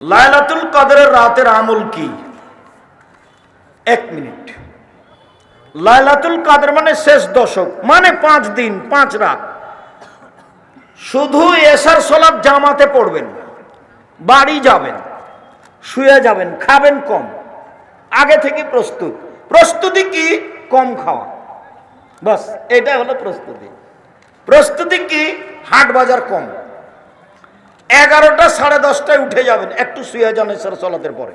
লায়লাতুল কদরের রাতের আমল কি? এক মিনিট। লায়লাতুল কাদের মানে শেষ দশক মানে পাঁচ দিন, পাঁচ রাত। শুধু এসার সলাপ জামাতে পড়বেন, বাড়ি যাবেন, শুয়ে যাবেন, খাবেন কম। আগে থেকে প্রস্তুত। প্রস্তুতি কি? কম খাওয়া। বাস এটা হলো প্রস্তুতি। প্রস্তুতি কি? হাট বাজার কম। এগারোটা সাড়ে দশটায় উঠে যাবেন। একটু শুয়ে যান এসার সলাতের পরে।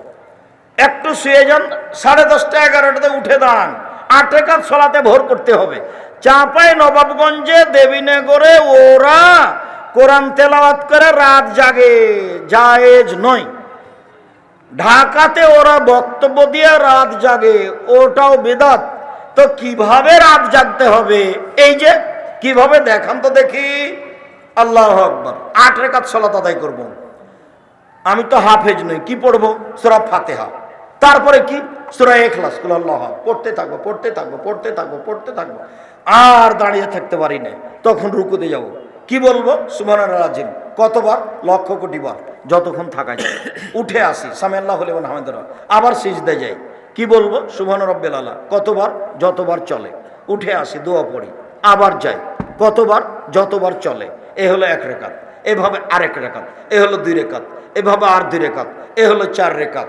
একটু শুয়ে যান, সাড়ে দশটা এগারোটাতে উঠে দাঁড়ান। আট রেখাত সলাতে ভোর করতে হবে। চাঁপাই নবাবগঞ্জে দেবীনগরে ওরা কোরআন তেলাওয়াত করে রাত জাগে, জায়েজ নয়। ঢাকাতে ওরা বক্তব্য দিয়ে রাত জাগে, ওটাও বেদাত। তো কীভাবে রাত জাগতে হবে? এই যে, কীভাবে দেখান তো দেখি। আল্লাহ আকবর। আট রেখাত সলাত আদায় করব। আমি তো হাফেজ নই, কি পড়ব? সুরা ফাতেহা। তারপরে কি? সুরা এখলাস কুল আল্লাহ পড়তে থাকব পড়তে থাকব পড়তে থাকব পড়তে থাকব। আর দাঁড়িয়ে থাকতে পারি না তখন রুকুতে যাব। কি বলব? সুমান রাজিম। কতবার? লক্ষ কোটি বার। যতক্ষণ থাকা যায় উঠে আসি। সামে আল্লাহ হলে হামেদরা আবার সিজদে যাই। কি বলব? সুবহান রব্বেল আল্লাহ কতবার? যতবার চলে। উঠে আসি, দোয়া পড়ি। আবার যাই। কতবার? যতবার চলে। এ হলো এক রেখাত এভাবে আরেক রেখাত, এ হলো দুই রেখাত এভাবে আর দুই রেখাত, এ হলো চার রেখাত।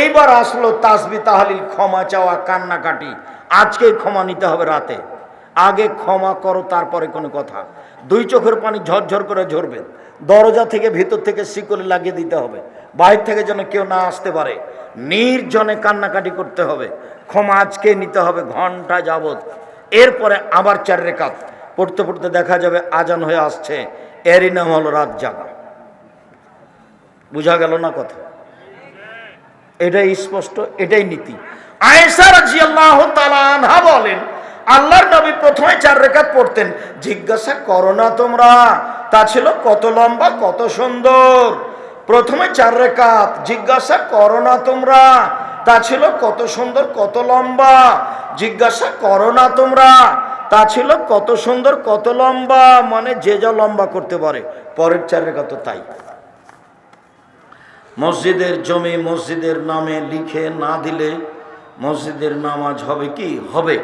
এইবার আসলো তাসবি তাহালিল, ক্ষমা চাওয়া, কান্নাকাটি। আজকে ক্ষমা নিতে হবে রাতে। আগে ক্ষমা করো, তারপরে কোনো কথা। দুই চোখের পানি ঝরঝর করে ঝরবে। দরজা থেকে ভিতর থেকে শিকলে লাগিয়ে দিতে হবে। বাইরে থেকে যেন কেউ না আসতে পারে। নির্জনে কান্নাকাটি করতে হবে। ক্ষমা আজকে নিতে হবে ঘণ্টা যাবত এরপরে আবার চার রেখাত। পড়তে পড়তে দেখা যাবে, আজান হয়ে আসছে। এরই নাম হলো রাত জাগা। বুঝা গেল না কথা? এটাই স্পষ্ট, এটাই নীতি। আনহা বলেন, আল্লাহর নবী প্রথমে চার রেখাত পড়তেন। জিজ্ঞাসা করো না তোমরা, তা ছিল কত লম্বা, কত সুন্দর। প্রথমে চার রেখাত, জিজ্ঞাসা করো না তোমরা, তা ছিল কত সুন্দর, কত লম্বা। জিজ্ঞাসা করো না তোমরা তা ছিল কত সুন্দর কত লম্বা মানে যে যা লম্বা করতে পারে। পরের চারের রেখা তো তাই। মসজিদের জমি মসজিদের নামে লিখে না দিলে মসজিদের নামাজ হবে কি? হবে।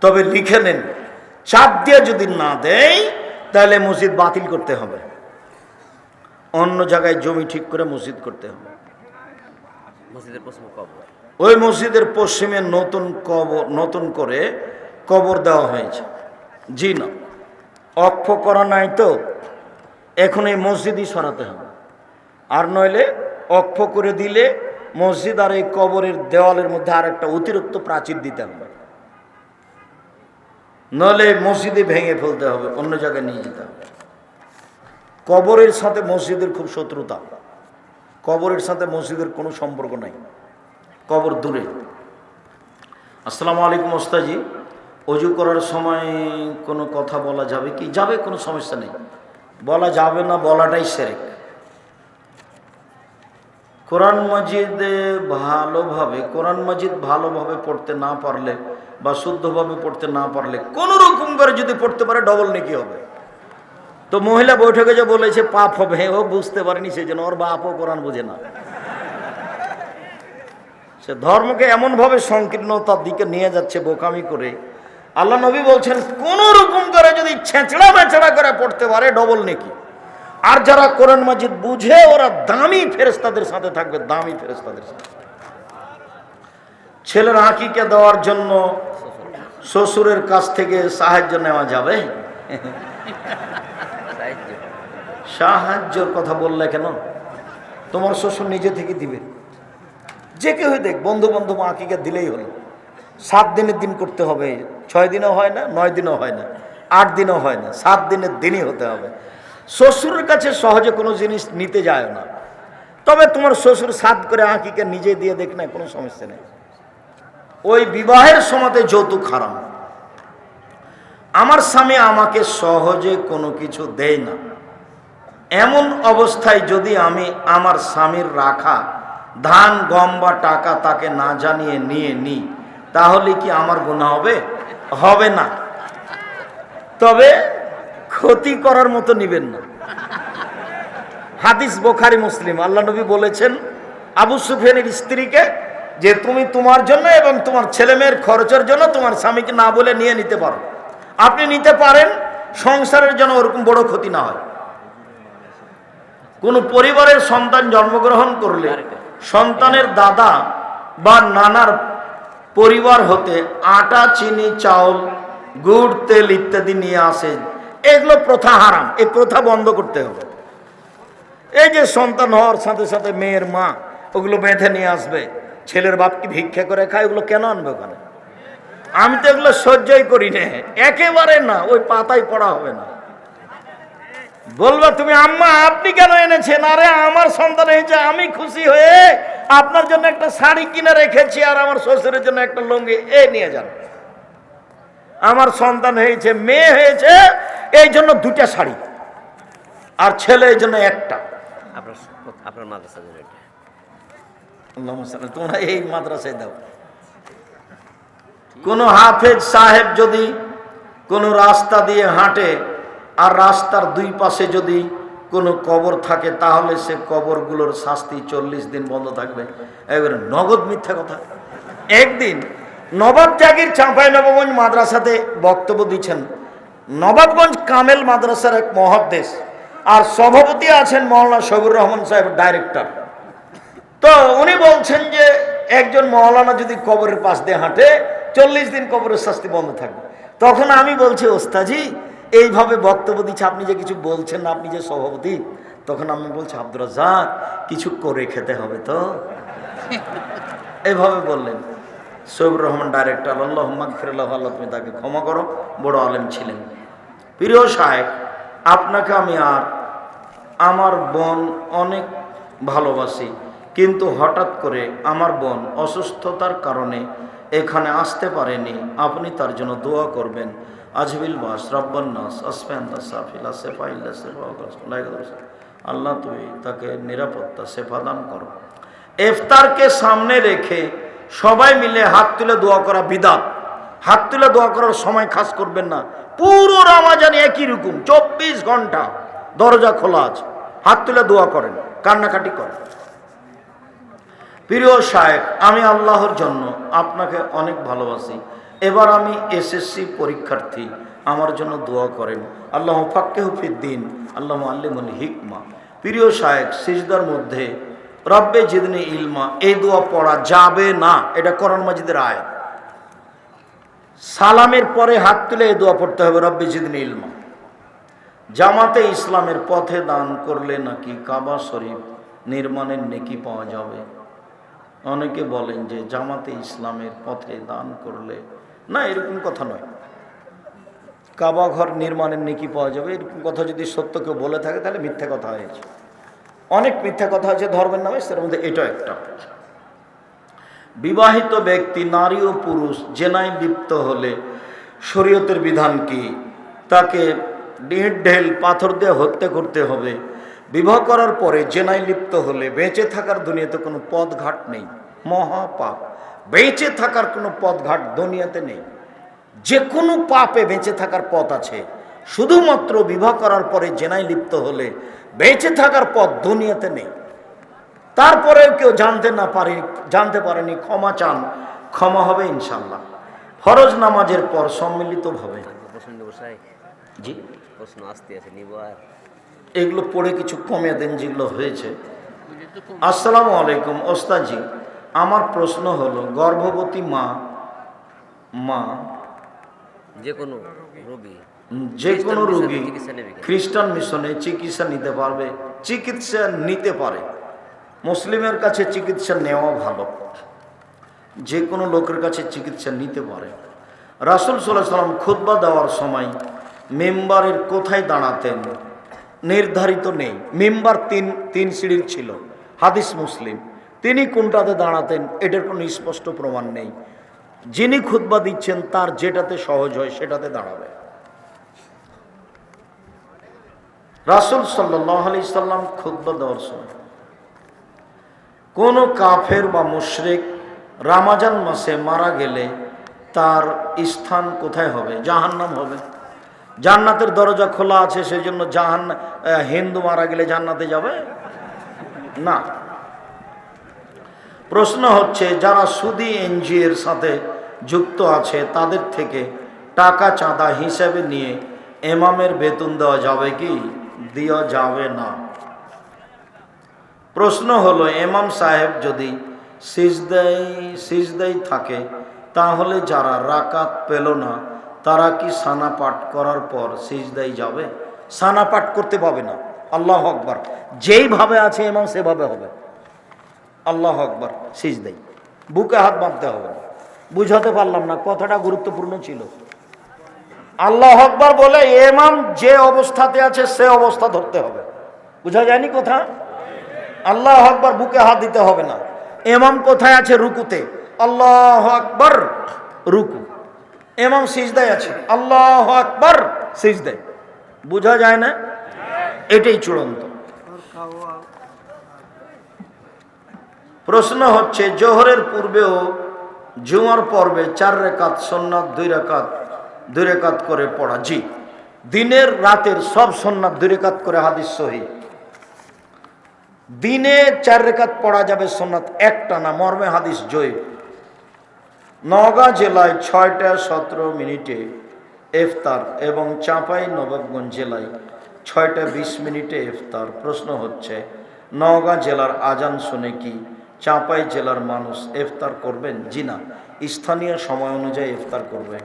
তবে লিখে নেন। চাপ দিয়ে যদি না দেয় তাহলে মসজিদ বাতিল করতে হবে। অন্য জায়গায় জমি ঠিক করে মসজিদ করতে হবে। মসজিদের পশ্চিম কবর। ওই মসজিদের পশ্চিমে নতুন কবর নতুন করে কবর দেওয়া হয়েছে। জি না। অক্ষ করা নাই তো, এখন এই মসজিদই সরাতে হবে। আর নইলে অক্ষ করে দিলে মসজিদ আর এই কবরের দেওয়ালের মধ্যে আর একটা অতিরিক্ত প্রাচীর দিতে হবে। নইলে মসজিদে ভেঙে ফেলতে হবে, অন্য জায়গায় নিয়ে যেতে হবে। কবরের সাথে মসজিদের খুব শত্রুতা। কবরের সাথে মসজিদের কোনো সম্পর্ক নাই। কবর দূরে। আসসালামু আলাইকুম ওস্তাজি অজু করার সময় কোনো কথা বলা যাবে কি? যাবে, কোনো সমস্যা নেই। বলা যাবে না, বলাটাই সেরেক। কোরআন মজিদে ভালোভাবে, কোরআন মজিদ ভালোভাবে পড়তে না পারলে বা শুদ্ধভাবে পড়তে না পারলে, কোনো রকম করে যদি পড়তে পারে ডবল নেকি হবে। তো মহিলা বৈঠকে যে বলেছে, পাপ হবে ও বুঝতে পারেনি সেই জন্য ওর বাপও কোরআন বোঝে না। সে ধর্মকে এমনভাবে সংকীর্ণতার দিকে নিয়ে যাচ্ছে বোকামি করে আল্লাহ নবী বলছেন, কোন রকম করে যদি ছেঁচড়া মেচড়া করে পড়তে পারে ডবল নেকি। আর যারা কোরআন মাজিদ বুঝে, ওরা দামি ফেরেস্তাদের সাথে থাকবে, দামি ফেরেস্তাদের সাথে। ছেলের আঁকিকে দেওয়ার জন্য শ্বশুরের কাছ থেকে সাহায্য নেওয়া যাবে? সাহায্য সাহায্যর কথা বললে কেন? তোমার শ্বশুর নিজে থেকে দিবে। যে কেউ দেখ বন্ধু বন্ধু আঁকিকে দিলেই হলো। সাত দিনের দিন করতে হবে। ছয় দিনও হয় না, নয় দিনও হয় না, আট দিনও হয় না, সাত দিনের দিনই হতে হবে। শ্বশুরের কাছে সহজে কোনো জিনিস নিতে যায় না। তবে তোমার শ্বশুর সাত করে আঁকিকে নিজে দিয়ে দেখ না, কোনো সমস্যা নেই। ওই বিবাহের সময়তে যৌতুক হারাম। আমার স্বামী আমাকে সহজে কোনো কিছু দেয় না। এমন অবস্থায় যদি আমি আমার স্বামীর রাখা, ধান, গম বা টাকা তাকে না জানিয়ে নিয়ে নিই তাহলে কি আমার গুণা হবে? হবে না। তবে ক্ষতি করার মতো নিবেন না। হাদিস বোখারি মুসলিম আল্লাহ নবী বলেছেন আবু সুফিয়ানের স্ত্রীকে যে তুমি তোমার জন্য এবং তোমার ছেলে মেয়ের খরচের জন্য তোমার স্বামীকে না বলে নিয়ে নিতে পারো। আপনি নিতে পারেন সংসারের জন্য ওরকম বড় ক্ষতি না হয়। কোন পরিবারের সন্তান জন্মগ্রহণ করলে সন্তানের দাদা বা নানার পরিবার হতে আটা, চিনি, চাউল, গুড়, তেল ইত্যাদি নিয়ে আসে। এগুলো প্রথা হারাম, এই প্রথা বন্ধ করতে হবে। এই যে সন্তান হওয়ার সাথে সাথে মেয়ের মা, ওগুলো বেঁধে নিয়ে আসবে। ছেলের বাপকে ভিক্ষা করে খায়, ওগুলো কেন আনবে ওখানে? আমি তো এগুলো সহ্যই করি না। একেবারে না, ওই পাতায় পড়া হবে না। বলবা তুমি আম্মা আপনি কেন এনেছেন? আরে আমার সন্তান হয়েছে আমি খুশি হয়ে আপনার জন্য একটা শাড়ি কিনে রেখেছি আর আমার শ্বশুরের জন্য একটা লুঙ্গি এ নিয়ে যান। আমার সন্তান হয়েছে মেয়ে হয়েছে এই জন্য দুটা শাড়ি আর ছেলে এই জন্য একটা। আপনার মাদ্রাসা তোমরা এই মাদ্রাসায় দাও। কোন হাফেজ সাহেব যদি কোনো রাস্তা দিয়ে হাঁটে আর রাস্তার দুই পাশে যদি কোনো কবর থাকে, তাহলে সে কবরগুলোর শাস্তি চল্লিশ দিন বন্ধ থাকবে। এবারে নগদ মিথ্যা কথা। একদিন নবাব জাগির চাঁপাই নবগঞ্জ মাদ্রাসাতে বক্তব্য দিচ্ছেন, নবাবগঞ্জ কামেল মাদ্রাসার এক মহাদ্দেশ, আর সভাপতি আছেন মৌলানা শবির রহমান সাহেব, ডাইরেক্টর। তো উনি বলছেন যে, একজন মৌলানা যদি কবরের পাশ দিয়ে হাঁটে, চল্লিশ দিন কবরের শাস্তি বন্ধ থাকবে। তখন আমি বলছি ওস্তাজি এইভাবে বক্তব্য দিচ্ছে, আপনি যে কিছু বলছেন না, আপনি যে সভাপতি, তখন আমি বলছি, আব্দুর রাজ্জাক, কিছু করে খেতে হবে তো? এইভাবে বললেন। সৈবুর রহমান ডাইরেক্টর আল্লাহ মাগফিরাল্লাহ আল্লাহ, তুমি তাকে ক্ষমা করো, বড় আলেম ছিলেন। প্রিয় সাহেব আপনাকে আমি আর আমার বোন অনেক ভালোবাসি, কিন্তু হঠাৎ করে আমার বোন অসুস্থতার কারণে এখানে আসতে পারেনি, আপনি তার জন্য দোয়া করবেন। আজবিল বাস রব্বান্নাস আসফান্না সাফিলা সেফা আল্লাহ তুই তাকে নিরাপত্তা, সেফা দান করো। ইফতারকে সামনে রেখে সবাই মিলে হাত তুলে দোয়া করা বিদাত। হাত তুলে দোয়া করার সময় খাস করবেন না। পুরো রামাজান একই রকম, চব্বিশ ঘণ্টা দরজা খোলা আছে। হাত তুলে দোয়া করেন, কান্নাকাটি করেন। প্রিয় সাহেব আমি আল্লাহর জন্য আপনাকে অনেক ভালোবাসি। এবার আমি এসএসসি পরীক্ষার্থী, আমার জন্য দোয়া করেন। আল্লাহ ফাক্কে দিন আল্লাহ আল্লিমুল হিকমা। প্রিয় সাহেব সিজদার মধ্যে, রব্বে জিদনি ইলমা, এই দোয়া পড়া যাবে না, এটা করণ মাজিদের আয় সালামের পরে হাত তুলে এই দোয়া পড়তে হবে, রব্বে জিদনি ইলমা। জামাতে ইসলামের পথে দান করলে নাকি কাবা শরীফ নির্মাণের নেকি পাওয়া যাবে? অনেকে বলেন যে জামাতে ইসলামের পথে দান করলে না, এরকম কথা নয়। কাবা ঘর নির্মাণের নেকি পাওয়া যাবে, এরকম কথা যদি সত্য কেউ বলে থাকে, তাহলে মিথ্যা কথা হয়েছে। অনেক মিথ্যা কথা আছে, ধর্মের নামে, সেটার মধ্যে এটা একটা। বিবাহিত ব্যক্তি, নারী ও পুরুষ, জেনায় লিপ্ত হলে শরীয়তের বিধান কি? তাকে ডিট, ঢেল, পাথর দিয়ে হত্যা করতে হবে। বিবাহ করার পরে জেনায় লিপ্ত হলে বেঁচে থাকার দুনিয়াতে কোনো পথঘাট নেই। মহাপাপ। বেঁচে থাকার কোনো পথঘাট দুনিয়াতে নেই। যে কোনো পাপে বেঁচে থাকার পথ আছে। শুধুমাত্র বিবাহ করার পরে জেনায় লিপ্ত হলে বেঁচে থাকার পথ দুনিয়াতে নেই। তারপরেও কেউ জানতে না পারে জানতে পারেনি ক্ষমা চান ক্ষমা হবে ইনশাল্লাহ ফরজ নামাজের পর সম্মিলিতভাবে প্রশ্ন বসাই জি? প্রশ্ন আসতে আছে নিব আর। এগুলো পড়ে কিছু কমে দেন যেগুলো হয়েছে। আসসালামু আলাইকুম ওস্তাজি আমার প্রশ্ন হলো গর্ভবতী মা মা যে কোনো রোগী যে কোনো? রোগী? খ্রিস্টান মিশনে চিকিৎসা নিতে পারবে চিকিৎসা নিতে পারে। মুসলিমের কাছে চিকিৎসা নেওয়া ভালো। যে কোনো লোকের কাছে চিকিৎসা নিতে পারে। রাসুল সাল্লাহ সাল্লাম খুতবা দেওয়ার সময় মেম্বারের কোথায় দাঁড়াতেন নির্ধারিত নেই। মেম্বার তিন তিন সিঁড়ির ছিল হাদিস মুসলিম। তিনি কোনটাতে দাঁড়াতেন, এটার কোনো স্পষ্ট প্রমাণ নেই। যিনি খুতবা দিচ্ছেন, তার যেটাতে সহজ হয়, সেটাতে দাঁড়াবে। রাসুল সাল্লাম খুদ্া দেওয়ার সময় কোনো কাফের বা মুশরিক রামাজান মাসে মারা গেলে তার স্থান কোথায় হবে? জাহান্নাম হবে। জান্নাতের দরজা খোলা আছে সেই জন্য জাহান হিন্দু মারা গেলে জান্নাতে যাবে? না। প্রশ্ন হচ্ছে, যারা সুদি এনজিও এর সাথে যুক্ত আছে, তাদের থেকে টাকা চাঁদা হিসেবে নিয়ে এমামের বেতন দেওয়া যাবে কি? দেওয়া যাবে না। প্রশ্ন হলো, এমাম সাহেব যদি সিজদাই সিজদাই থাকে, তাহলে যারা রাকাত পেল না, তারা কি সানা পাঠ করার পর সিজদাই যাবে? সানা পাঠ করতে পাবে না। আল্লাহ আকবার। যেইভাবে আছে এমাম, সেভাবে হবে। আল্লাহ আকবার, সিজদাই। বুকে হাত বাঁধতে হবে না। বুঝাতে পারলাম না, কথাটা গুরুত্বপূর্ণ ছিল। আল্লাহ আকবার বলে এমাম যে অবস্থাতে আছে, সে অবস্থা ধরতে হবে। বুঝা যায়নি কথা? আল্লাহ আকবার বুকে হাত দিতে হবে না। এমাম কোথায় আছে? রুকুতে। আল্লাহ আকবার, রুকু। এমাম সিজদায় আছে। আল্লাহ আকবার, সিজদায়। বোঝা যায় না? এটাই চূড়ান্ত। প্রশ্ন হচ্ছে, জোহরের পূর্বেও জুমার পর্বে চার রেখাত সন্ন্যাত দুই রেখাত দুই রেখাত করে পড়া। জি, দিনের রাতের সব সন্ন্যাত দুই রেখাত করে হাদিস সহি। দিনে চার রেখাত পড়া যাবে সোনাত একটা না, মর্মে হাদিস জয়। নওগাঁ জেলায় ছয়টা সতেরো মিনিটে এফতার এবং চাঁপাই নবাবগঞ্জ জেলায় ছয়টা বিশ মিনিটে এফতার প্রশ্ন হচ্ছে, নওগাঁ জেলার আজান শুনে কি চাঁপাই জেলার মানুষ ইফতার করবেন জিনা। স্থানীয় সময় অনুযায়ী ইফতার করবে।